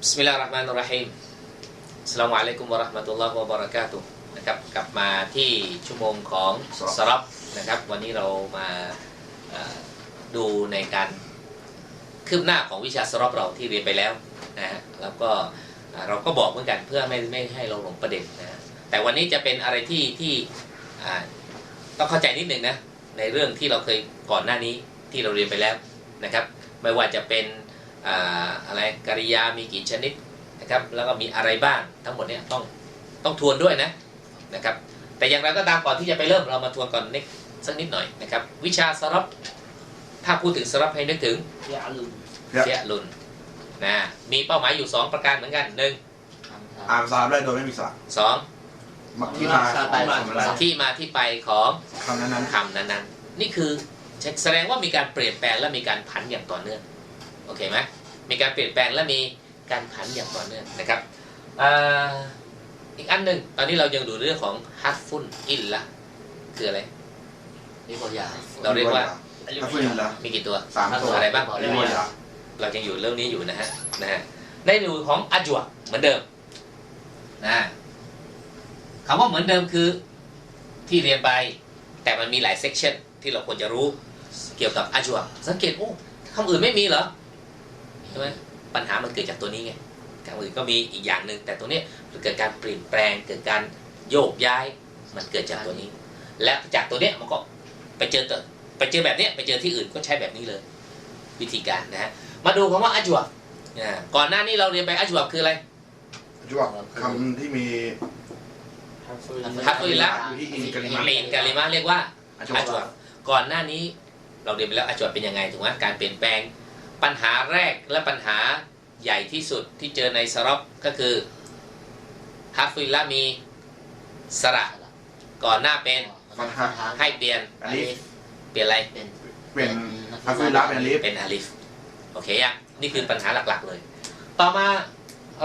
บิสมิลลาฮิรเราะห์มานิรเราะฮีมอัสสลามุอะลัยกุมวะเราะห์มะตุลลอฮ์วะบะเราะกาตุฮ์นะครับกลับมาที่ชั่วโมงของสรับนะครับ วันนี้เรามาเอ่อดูในการคืบหน้าของวิชาสรับเราที่เรียนไปแล้วนะฮะแล้วก็อ่าเราก็บอกเหมือนกันเพื่อไม่ไม่ให้เราหลงประเด็นนะฮะแต่วันนี้จะเป็นอะไรที่ที่อ่าต้องเข้าใจนิดนึงนะในเรื่องที่เราเคยก่อนหน้านี้ที่เราเรียนไปแล้วนะครับ ไม่ว่าจะเป็น อะไรกริยามีกี่ชนิดนะครับแล้วก็มีอะไรบ้างทั้งหมดเนี่ยต้องต้องทวนด้วยนะนะครับแต่อย่างไรก็ตามก่อนที่จะไปเริ่มเรามาทวนก่อนนิดสักนิดหน่อยนะครับวิชาสรับถ้าพูดถึงสรับให้นึกถึงเสียลุนเสียลุนนะมีเป้าหมายอยู่ 2 ประการเหมือนกันหนึ่งอ่านสามได้โดยไม่มีสระสองที่มาที่มาที่ไปของคำนั้นๆคำนั้นๆนี่คือแสดงว่ามีการเปลี่ยนแปลงและมีการผันอย่างต่อเนื่อง โอเคไหมมีการเปลี่ยนแปลงและมีการผันอย่างต่อเนื่องนะครับอีกอันหนึ่งตอนนี้เรายังดูเรื่องของฮัตฟุนอินละคืออะไรนิโกยาเราเรียกว่าฮัตฟุนอินละมีกี่ตัวสามตัวอะไรบ้างริโกยาเรายังอยู่เรื่องนี้อยู่นะฮะนะฮะในดูของอาจวเหมือนเดิมนะคำว่าเหมือนเดิมคือที่เรียนไป แต่มันมีหลายเซกชันที่เราควรจะรู้เกี่ยวกับอาจวสังเกตโอ้คำอื่นไม่มีเหรอ ใช่ไหมปัญหามันเกิดจากตัวนี้ไงคำอื่นก็มีอีกอย่างหนึ่งแต่ตัวเนี้ยเกิดการเปลี่ยนแปลงเกิดการโยกย้ายมันเกิดจากตัวนี้ และจากตัวเนี้ยมันก็ไปเจอตัวไปเจอแบบเนี้ยไปเจอที่อื่นก็ใช้แบบนี้เลย วิธีการนะฮะมาดูคำว่าอัจวบนะก่อนหน้านี้เราเรียนไปอัจวบคืออะไรจวบคำที่มีฮัตตุลิละอยู่ที่อินกลิมาลีนกาลิมาเรียกว่าอาจอัจววบบก่อนหน้านี้เราเรียนไปแล้วอัจวบเป็นยังไงถูกไหมการเปลี่ยนแปลง ปัญหาแรกและปัญหาใหญ่ที่สุดที่เจอในสรับก็คือฮัตฟุลิละมีสระ ก่อนหน้าเป็นฟันฮะให้เปลี่ยนอันนี้เปลี่ยนอะไรเป็นอัฟริละเป็นอลิฟเป็นอาลิฟโอเคยังนี่คือปัญหาหลักๆเลย ต่อมา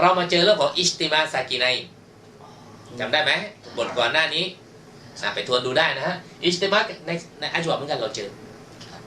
เรามาเจอเรื่องของอิสติมาซากิไนจำได้ไหมบทก่อนหน้านี้อะไปทวนดูได้นะฮะอิสติมาในในอัจวบเหมือนกันเราเจอ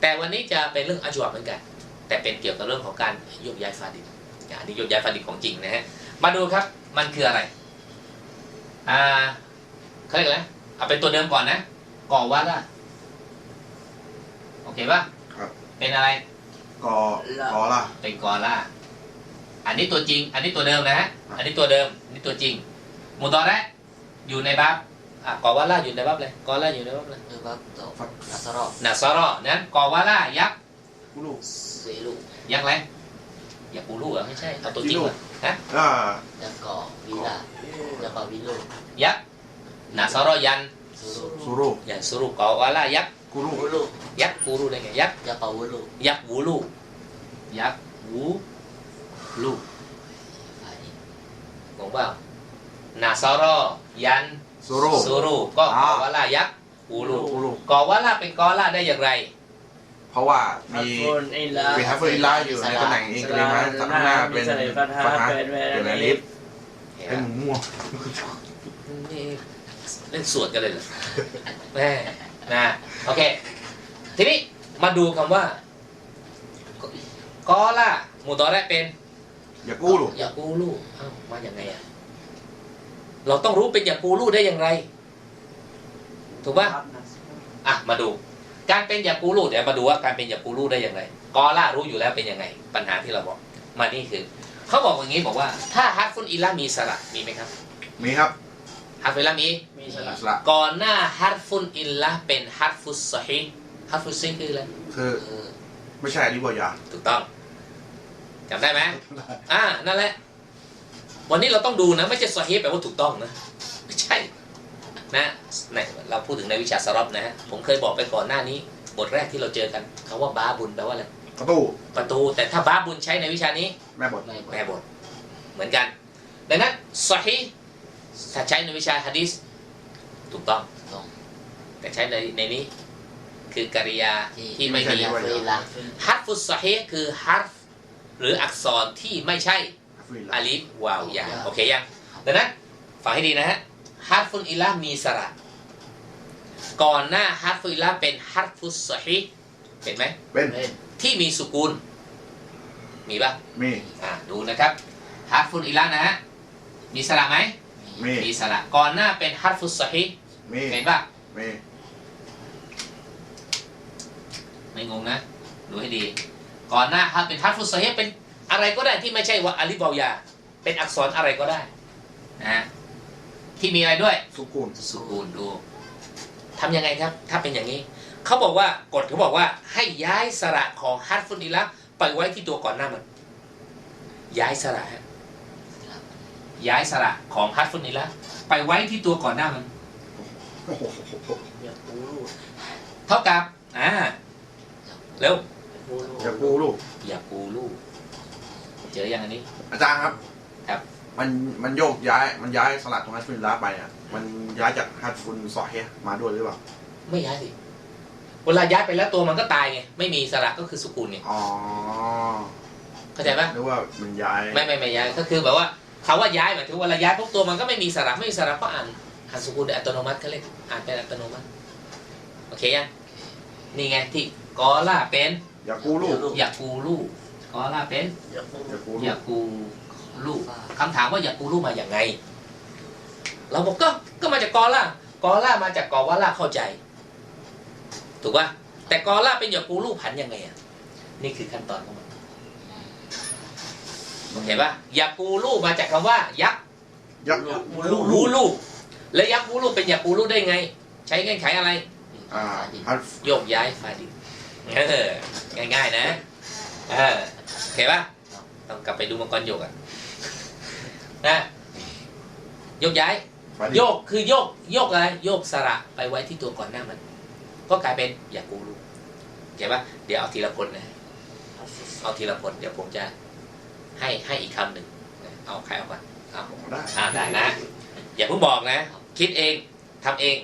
แต่วันนี้จะเป็นเรื่องอัจวบเหมือนกัน แต่เป็นเกี่ยวกับเรื่องของการโยกย้ายฟาดินอะอันนี้โยกย้ายฟาดินของจริงนะฮะมาดูครับมันคืออะไรอ่าเขาเรียกอะไรเอาเป็นตัวเดิมก่อนนะก่อวัดอะโอเคป่ะครับเป็นอะไรกอกอล่ะเป็นกอล่าอันนี้ตัวจริง อันนี้ตัวเดิมนะฮะอันนี้ตัวเดิมอันนี้ตัวจริงหมูตอแรกอยู่ในบับอะกอวาล่าอยู่ในบับเลยกอล่าอยู่ในบับเลย Bab tu Nasara นาซารอนั้นกอวาล่ายักษ์ กูลูก Selu ยักษ์อะไรยักษ์ปูรูเหรอไม่ใช่เอาตัวจริงมาฮะอ่า Jaka Bila Jaka Bilu ยักษ์นาซารอยัน Suru ซูรุยันสุรุกอวาล่ายักษ์กูลูก Wulu ยักษ์ปูรูได้ไงยักษ์ Jaka Wulu ยักษ์วูลูยักษ์วูลูงงเปล่านาซารอยันซูรุสุรุก็กอ่าอวาล่ายักษ์วูลูกูลูกกอวาล่าเป็นกอล่าได้อย่างไร เพราะว่ามี Hafun ilah มีฮัฟเฟอร์อิลาอยู่ในตำแหน่งอินกลิมาข้างหน้าเป็น Misalnya ฟัน fathah ฮะ pen เป็นอ pen ลิฟเห็นเป็นไหมหมูม่วงนี่เล่นสวดกันเลยเหรอแม่นะโอเค ทีนี้มาดูคำว่ากอล่าหมู่ตอนแรกเป็นอย่ากู้ลูกยากูลูเอ้ามาอย่างไงอะเราต้องรู้เป็นยากูลูได้อย่างไร ถูกป่ะอะ มาดู การเป็นยากูลูเดี๋ยวมาดูว่าการเป็นยากูลูได้อย่างไรกอล่ารู้อยู่แล้วเป็นยังไง ปัญหาที่เราบอก มานี่คือเขาบอกอย่างนี้บอกว่า ถ้าฮัตฟุนอิลามีสระมีไหมครับมีครับฮัตฟุนอิลามี Mi ส salah. ระก่อนหน้าฮัตฟุนอิลละเป็นฮัตฟุสซอฮีฮัตฟุสซอฮีคืออะไรคือเออไม่ใช่อลิบอยาถูกต้องจำได้ไหมอ่านั่นแหละ วันนี้เราต้องดูนะ ไม่ใช่ซอฮีแปลว่าถูกต้องนะ ไม่ใช่นะไหนเราพูดถึงในวิชาสรับนะฮะผมเคยบอกไปก่อนหน้านี้ บทแรกที่เราเจอกันคำว่าบาบุญแปลว่าอะไรประตูประตู แต่ถ้าบาบุญใช้ในวิชานี้ แม่บทไม่แม่บทเหมือนกัน ดังนั้นซอฮีถ้าใช้ในวิชาฮะดิษถูกต้องต้อง แต่ใช้ในในนี้ คือกริยาที่ไม่มี Alhamdulillah ฮัตฟุสซอฮีคือฮัตฟหรืออักษรที่ไม่ใช่ฮัฟเฟอร์อิลาอาลิฟวาวยาโอเคยังดังนั้นฟังให้ดีนะฮะ ฮัตฟุนอิลามีสระก่อนหน้าฮัตฟุนอิลาเป็นฮัตฟุสซอฮีเห็นไหมเป็น Ben ที่มีสุกูล มีป่ะมีอ่าดูนะครับฮัตฟุตอิละนะฮะมีสระไหมมีมีสระก่อนหน้าเป็นฮัตฟุตซอฮีห์มีเห็นป่ะมีไม่งงนะดูให้ดี ก่อนหน้าฮัตเป็นฮัตฟุตซอฮีห์เป็นอะไรก็ได้ที่ไม่ใช่ว่าอาลิบเอายาเป็นอักษรอะไรก็ได้นะฮะ ที่มีอะไรด้วยสุกุลสูกูลดูทำยังไงครับ ถ้าเป็นอย่างนี้ เขาบอกว่ากฎเขาบอกว่า ให้ย้ายสระของฮัตฟุตอิละไปไว้ที่ตัวก่อนหน้ามัน ย้ายสระฮะย้ายสระของฮัตฟุตอิละไปไว้ที่ตัวก่อนหน้ามันโอ้โหอย่าปูลูกเท่ากับอ่าเร็วอย่าปูลูกอย่ากูลูกอย่าปูลูกเจอยังอันนี้ อาจารย์ครับครับ มันมันโยกย้ายมันย้ายสลัดตรงฮัตฟุนลาไปอะมันย้ายจากฮัตฟุนซอเฮยมาด้วยหรือเปล่าไม่ย้ายสิเวลาย้ายไปแล้วตัวมันก็ตายไงไม่มีสระก็คือสุกูลไงอ๋อเข้าใจปะหรือว่ามันย้ายไม่ไม่ไม่ย้ายก็คือแบบว่าคำว่าย้ายหมายถึงเวลาย้ายพวกตัวมันก็ไม่มีสระไม่มีสระก็อ่านอ่านสุกูลโดยอัตโนมัติเขาเรียกอ่านเป็นอัตโนมัติโอเคยังนี่ไงที่กอล่าเป็นอย่ากูลูกอยากกูลูกกอล่าเป็นอย่าปูอย่ากูอลูยากกกู ลูกคำถามว่าอยากกูลูกมาอย่างไง เราบอกก็ก็มาจากกอล่ากอล่ามาจากกอว่าล่าเข้าใจ ถูกป่ะแต่กอล่าเป็นอยากกูลูกผันยังไงอะนี่คือขั้นตอนของมันโอเคป่ะอยากกูลูกมาจากคำว่า ยักษ์ยักลูลูลูกแล้วยักษ์กูลูกเป็นอยากกูลูกได้ไง ใช้เงื่อนไขอะไรอ่าฮัตโยกย้ายฟาดินเออง่ายๆนะเออโอเคป่ะต้องกลับไปดูมังกรโยกอะ นะโยกย้ายฟาดิโยกคือโยกโยกอะไรโยกสระไปไว้ที่ตัวก่อนหน้ามัน ก็กลายเป็นอยากกูลูกโอเคป่ะเดี๋ยวเอาทีละคนนะเอาทีละคนเดี๋ยวผมจะให้ให้อีกคำหนึ่งเอาใครเอาก่อนเอาได้อ่าได้นะ อย่าเพิ่งบอกนะ คิดเองทำเอง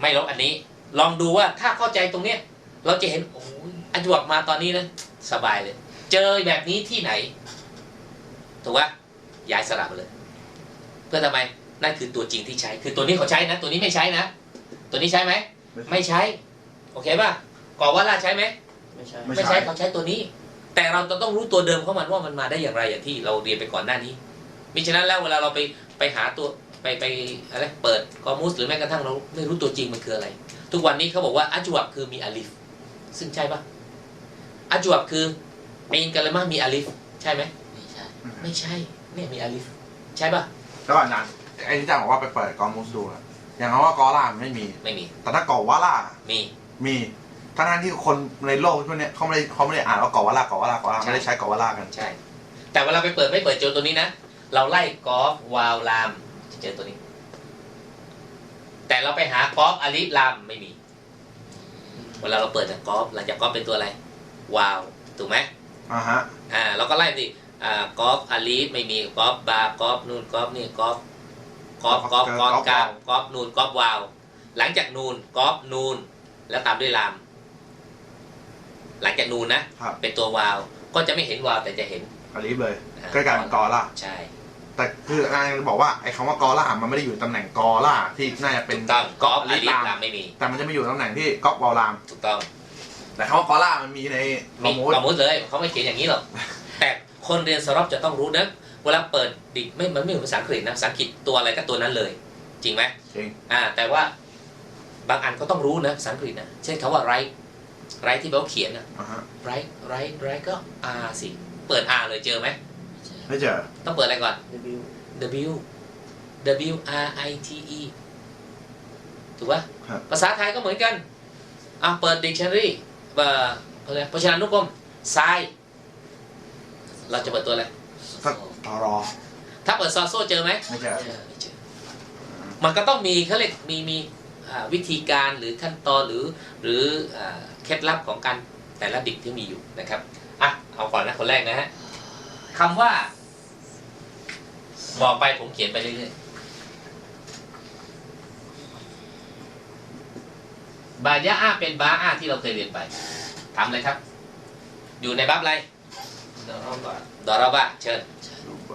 ไม่ลบอันนี้ ลองดูว่าถ้าเข้าใจตรงเนี้ย เราจะเห็นโอ้ยอันจวบมาตอนนี้นะสบายเลย เจอแบบนี้ที่ไหน ถูกปะ ย้ายสลับไปเลย เพื่อทำไมนั่นคือตัวจริงที่ใช้ คือตัวนี้เขาใช้นะ ตัวนี้ไม่ใช้นะ ตัวนี้ใช้ไหมไม่ใช้ โอเคป่ะก่อว่าล่าใช้ไหมไม่ใช่ไม่ใช้เขาใช้ตัวนี้ แต่เราจะต้องรู้ตัวเดิมของมันว่ามันมาได้อย่างไรอย่างที่เราเรียนไปก่อนหน้านี้มิฉะนั้นแล้วเวลาเราไปไปหาตัวไปไปอะไรเปิดคอมุสหรือแม้กระทั่งเราไม่รู้ตัวจริงมันคืออะไร ทุกวันนี้เขาบอกว่าอัจวบคือมีอาลิฟ ซึ่งใช่ปะอัจวบคือเองกันเลยมามีอาลิฟ ใช่ไหมไม่ใช่ ไม่ใช่ เนี่ยมีอาลิฟใช่ปะแล้วก่อนนั้นไอ้ที่อาจารย์บอกว่าไปเปิดกอมูสดูอะอย่างคำว่ากอล่ามันไม่มี ไม่มี แต่ถ้ากอวาล่ามีมีทั้งนั้นที่คนในโลกพวกเนี้ยเขาไม่ได้เขาไม่ได้อ่านว่ากอวาล่ากอวาล่ากอวาล่าใช่ไม่ได้ใช้กอวาล่ากันใช่ แต่เวลาไปเปิดไม่เปิดเจอตัวนี้นะเราไล่กอล์ฟวาวลามจะเจอตัวนี้ แต่เราไปหากอล์ฟอาลิฟลามไม่มีเวลาเราเปิดจากกอล์ฟหลังจากกอล์ฟเป็นตัวอะไรวาวถูกไหมอ่าฮะอ่าเราก็ไล่สิอ่า กอล์ฟอาลีฟไม่มีกอล์ฟบาร์กอล์ฟนูนกอล์ฟนี่กอล์ฟกอล์ฟกอล์ฟกอล์ฟกาฟกอล์ฟนูนกอล์ฟวาว หลังจากนูนกอล์ฟนูน แล้วตามด้วยลาม หลังจากนูนนะ เป็นตัววาว ก็จะไม่เห็นวาวแต่จะเห็นอาลีฟเลยก็กลายเป็นกอล่าใช่ แต่คืออาจารย์บอกว่าไอ้คำว่ากอล่ามันไม่ได้อยู่ตำแหน่งกอล่าที่น่าจะเป็นกอล์ฟอาลีฟลามไม่มี แต่มันจะไม่อยู่ตำแหน่งที่ก๊อปวอลลามถูกต้องแต่คำว่ากอล่ามันมีในคมีอมูสสมมติเลยเขาไม่เขียนอย่างนี้หรอกแต่ คนเรียนสรับจะต้องรู้นะเวลาเปิดดิกไม่มันไม่เหมือนภาษาอังกฤษนะภาษาอังกฤษตัวอะไรก็ตัวนั้นเลย จริงไหมจริงอ่าแต่ว่าบางอันก็ต้องรู้นะภาษาอังกฤษนะเช่นคำว่า write write ที่แปลว่าเขียนนะอ่าฮะ write write write ก็ r สิ เปิด r เลยเจอไหมไม่ใช่ไม่เจอต้องเปิดอะไรก่อน W w w r i t e ถูกปะครับภาษาไทยก็เหมือนกันอะเปิด dictionary เปิดอะไรพจนานุกรมทราย เราจะเปิดตัวอะไรสักตอรอ ถ้าเปิดซอโซเจอไหมไม่เจอเจอไม่เจอ มันก็ต้องมีเขาเรียกมีมีอ่าวิธีการหรือขั้นตอนหรือหรืออ่าเคล็ดลับของการแต่ละดิกที่มีอยู่นะครับอะเอาก่อนนะคนแรกนะฮะคำว่า บอกไปผมเขียนไปเรื่อยๆบายะอาเป็นบาอาที่เราเคยเรียนไปทำเลยครับ อยู่ในบับอะไร ดอรบะเชิญ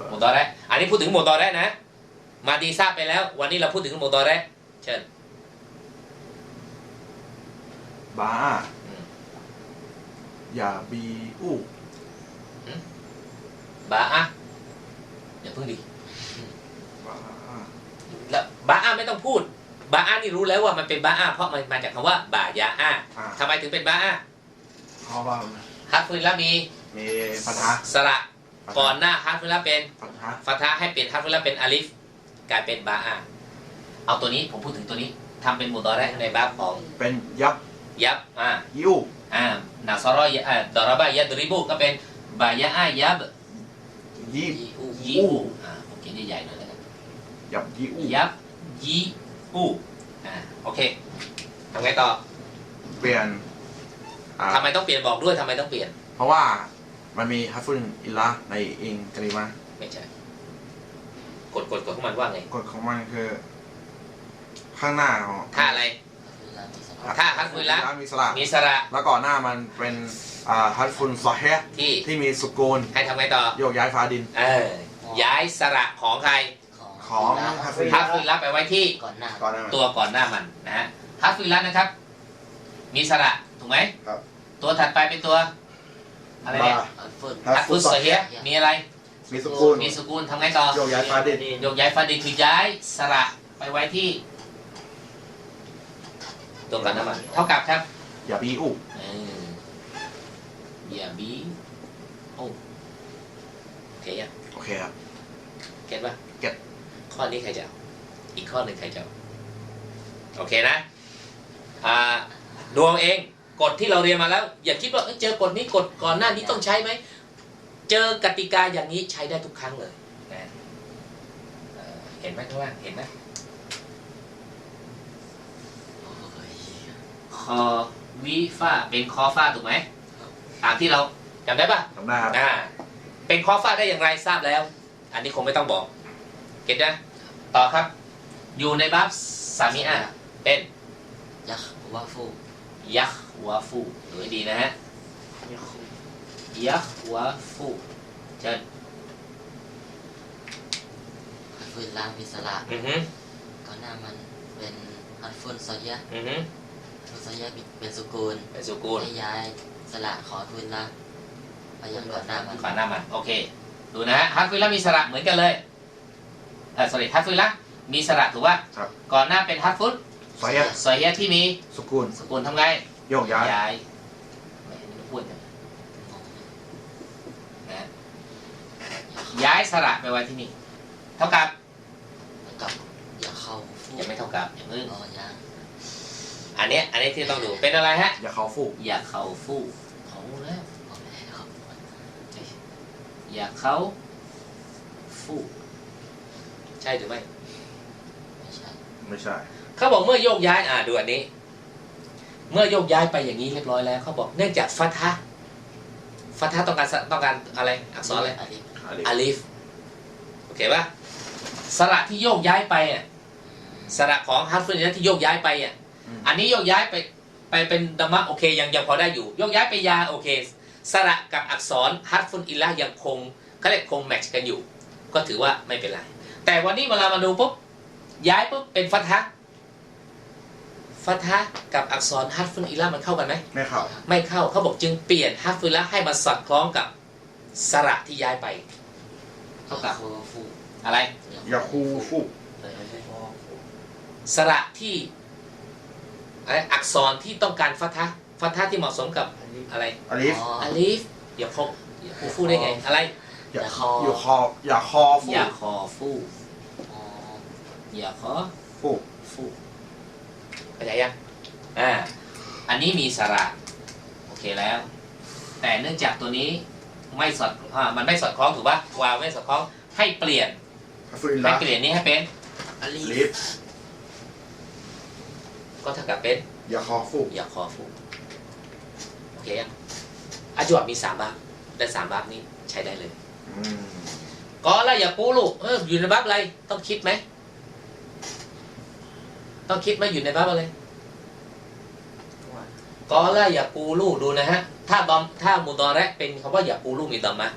โมตอแระอันนี้พูดถึงโมตอแระนะ มาดีทราบไปแล้ว วันนี้เราพูดถึงโมตอแระเชิญบาอืมอย่าบีอู้บาอะอย่าเพิ่งดิบาแล้วบาอาไม่ต้องพูด บาอานี่รู้แล้วว่ามันเป็นบาอาเพราะมันมาจากคำว่าบายาอาอ่าทำไมถึงเป็นบาอาเพราะว่าฮัตฟุลละมี มีฟัทฮะสระก่อนหน้าฮัตฟุลละเป็นฟัทฮะฟัทฮะให้เปลี่ยนฮัตฟุลละเป็นอาลิฟกลายเป็นบาอาเอาตัวนี้ผมพูดถึงตัวนี้ทำเป็นมุตอแรกในบาบของเป็นยับยับอ่ายิวอ่านาซารอยอ่าดอรบะยัดริบุก็เป็นบายาอายับยิอีอูยีอูอ่าผมเขียนใหญ่ๆหน่อยแล้วกันยับยิวยับยีอูอ่าโอเคทำไงต่อเปลี่ยนอ่าทำไมต้องเปลี่ยนบอกด้วยทำไมต้องเปลี่ยน เพราะว่า มันมีฮัฟฟุนอิลละในอิงกะลิมาไม่ใช่กดกดกดของมันว่าไงกฎของมันคือ ข้างหน้าของถ้าอะไรเวลามีสระถ้าฮัตฟุลละมีสระมีสระแล้วก่อนหน้ามันเป็นอ่าฮัตฟุนซอเฮะที่ที่มีสุกูลให้ทำไงต่อ โยกย้ายฟ้าดิน เออ ย้ายสระของใครของของฮัฮัฟฟฟิฟิลฮัตฟุลละไปไว้ที่ก่อนหน้าก่อนหน้ามันตัวก่อนหน้ามันนะฮะฮัตฟุลละนะครับ มีสระถูกไหมครับ ตัวถัดไปเป็นตัว อะไรเนี่ยอัลเฟิร์ฮัฮัตฟุลสเฮียมีอะไร มีสุกูลมีสกุลทำไงต่อ โยกย้ายฟ้าดินโยกย้ายฟาดินคือย้ายสระไปไว้ที่ตัวก่อนหน้ามันเท่ากับครับอย่าบีอูเอออย่าบีโอ้โอเคยังโอเคครับ เก็ตปะเก็ต ข้อนี้ใครจะเอาอีกข้อหนึ่งใครจะเอาโอเคนะ อ่าดวงเอง กฎที่เราเรียนมาแล้ว อย่าคิดว่าเอ้ยเจอกฎนี้กฎก่อนหน้านี้ต้องใช้ไหม เจอกติกาอย่างนี้ใช้ได้ทุกครั้งเลยนะเอ่อเห็นไหมข้างล่างเห็นไหมโอ้ยคอวิฟ้าเป็นคอฟ้าถูกไหมตามที่เราจำได้ปะทำได้ครับอ่าเป็นคอฟ้าได้อย่างไรทราบแล้ว อันนี้คงไม่ต้องบอก เก็ตนะ ต่อครับ อยู่ในบัฟสามีอาเป็นยักษ์วาฟูยักษ์ วาฟูดูให้ดีนะฮะยักษ์ยักษ์วาฟูเชิญฮัตฟุลลามีสระอือฮึก่อนหน้ามันเป็นฮัตฟุลซอยะอือฮึฟุลซอยะเป็นสุกูลเป็นสุกูลให้ย้ายสระขอทุนละไปยังก่อนหน้ามันก่อนหน้ามันโอเคดูนะฮะฮัตฟิลละมีสระเหมือนกันเลยเออ sorry ฮัตฟิลละมีสระถูกป่ะครับก่อนหน้าเป็นฮัตฟุตซอเฮะซอยเฮียที่มีสุกูลสกุลทำไง โยกย้าย ย้ายไม่ไม่พูดนะนะย้ายสระไปไว้ที่นี่ เท่ากับกับอย่าเข้าฟูยังไม่เท่ากับอย่างนึงอ๋อยังอันเนี้ยอันนี้ที่ต้องดูเป็นอะไรฮะ อย่าเข้าฟูกอย่าเข้าฟู่เขาแล้วอ๋อไม่ครับอย่าเข้าฟู่ใช่หรือไม่ไม่ใช่ ไม่ใช่ เขาบอกเมื่อโยกย้ายอ่าดูอันนี้เมื่อโยกย้ายไปอย่างนี้เรียบร้อยแล้วเขาบอกเนื่องจากฟัทฮะฟัทฮะต้องการสต้องการอะไรอักษรอะไรอาลิฟอาลิฟอาลิฟโอเคป่ะสระที่โยกย้ายไปอะสระของฮัตฟุนที่โยกย้ายไปอะมอันนี้โยกย้ายไปไปเป็นดมะโอเคยังยังพอได้อยู่ โยกย้ายไปยาโอเค สระกับอักษรฮัตฟุนอิลละยังคงเขาเรียกคงแมทช์กันอยู่ ก็ถือว่าไม่เป็นไรแต่วันนี้เวลามาดูปุ๊บย้ายปุ๊บเป็นฟัทฮะ ฟัทฮะกับอักษรฮัตฟุนอิลละมันเข้ากันไหมไม่เข้าไม่เข้าเขาบอกจึงเปลี่ยนฮัตฟุนอิลละให้มาสอดคล้องกับสระที่ย้ายไปเท่ากับโคฟูอะไรอย่าคูฟูกสระที่อะไรอักษรที่ต้องการฟัทฮะฟัทฮะที่เหมาะสมกับอะไรอาลิฟอ๋ออาลีฟอย่าพกอย่าพูฟูได้ไงอะไรอย่าอย่าคออยู่คออย่าคอฟูอย่ากคอฟูอ๋ออย่าคอฟูกฟู เข้าใจยังอ่าอันนี้มีสระโอเคแล้ว แต่เนื่องจากตัวนี้ไม่สอดอ่ามันไม่สอดคล้องถูกปะวาวไม่สอดคล้องให้เปลี่ยนฮัฟฟุนอิลให้ละเปลี่ยนนี้ให้เป็นอาลิอาฟลิฟก็เท่ากับเป็นอย่าคอฟูกอย่าคอฟูโอเคยังอาจวบมีสามบาบและสามบาบนี้ใช้ได้เลย อืม ก็แล้วอย่าปูลูกเอออยู่ในบัฟอะไรต้องคิดไหม ต้องคิดไหมอยู่ในบัฟอะไรก็แล้วอย่าปูลูกดูนะฮะ ถ้าดอมถ้ามูดอแรกเป็นคำว่าอย่าปูลูกมีดอมมะ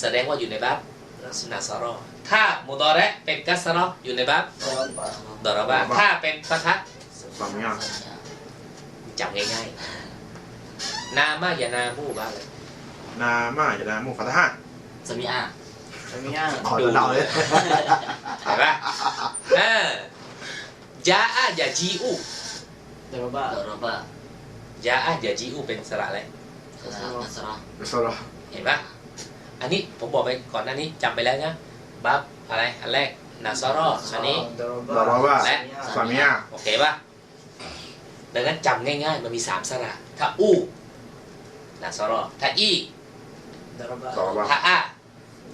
แสดงว่าอยู่ในบัฟลักษณะซารอถ้ามูดอแรกเป็นกัสรออยู่ในบัฟดอรบาถ้าเป็นฟัทะสามอย่างจำง่ายๆ นามาอย่านามูบ้าเลยนามาอย่านามุฟัตฮะสมีอาฟ Samia. ขอเดาเลยเห็นปะเออ ยาอะยาจีอู Daraba. โดโรบะยาอะยาจีอูเป็นสระอะไรสระนัสรอเดี๋ยวสรอเห็นปะอันนี้ผมบอกไปก่อนหน้านี้จำไปแล้วนะบับอะไรอันแรกนาซารออันนี้ดาราว่าและสามียโอเคปะดังนั้นจำง่ายๆมันมีสามสระถ้าอู้นาซารอถ้าอี Daraba. ดาราว่าถ้าอา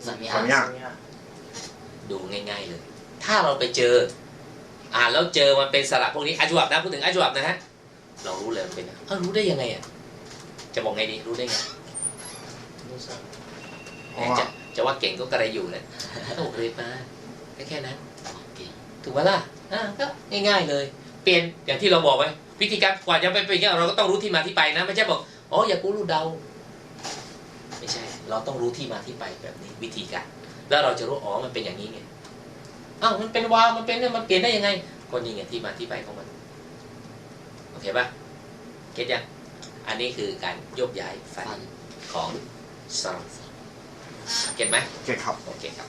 สามีสามีอา Samia. ดูง่ายๆเลย ถ้าเราไปเจอ อ่านแล้วเจอมันเป็นสระพวกนี้อาจวบนะพูดถึงอาจวบนะฮะเรารู้เลยมันเป็นเอ้ารู้ได้ยังไงอะจะบอกไงดีรู้ได้ไง Musa. เพราะว่าจะจะว่าเก่งก็กระไรอยู่เลยโอ้เรียนมาแค่แค่นั้นโอเคถูกไหมล่ะอ่าก็ง่าย ๆเลย เปลี่ยนอย่างที่เราบอกไว้วิธีการกว่าจะไปเป็นอย่างนี้ยเราก็ต้องรู้ที่มาที่ไปนะไม่ใช่บอกอ๋ออย่ากูรู้เดาไม่ใช่ เราต้องรู้ที่มาที่ไปแบบนี้วิธีการ แล้วเราจะรู้อ๋อมันเป็นอย่างนี้ไง อ้าวมันเป็นวาล์วมันเป็นเนี่ยมันเปลี่ยนได้ยังไงก็นี่ไงที่มาที่ไปของมันโอเคปะเก็ตยังอันนี้คือการโยกย้ายฟันฟันของซอลเก็ตไหมเก่งครับโอเคครับ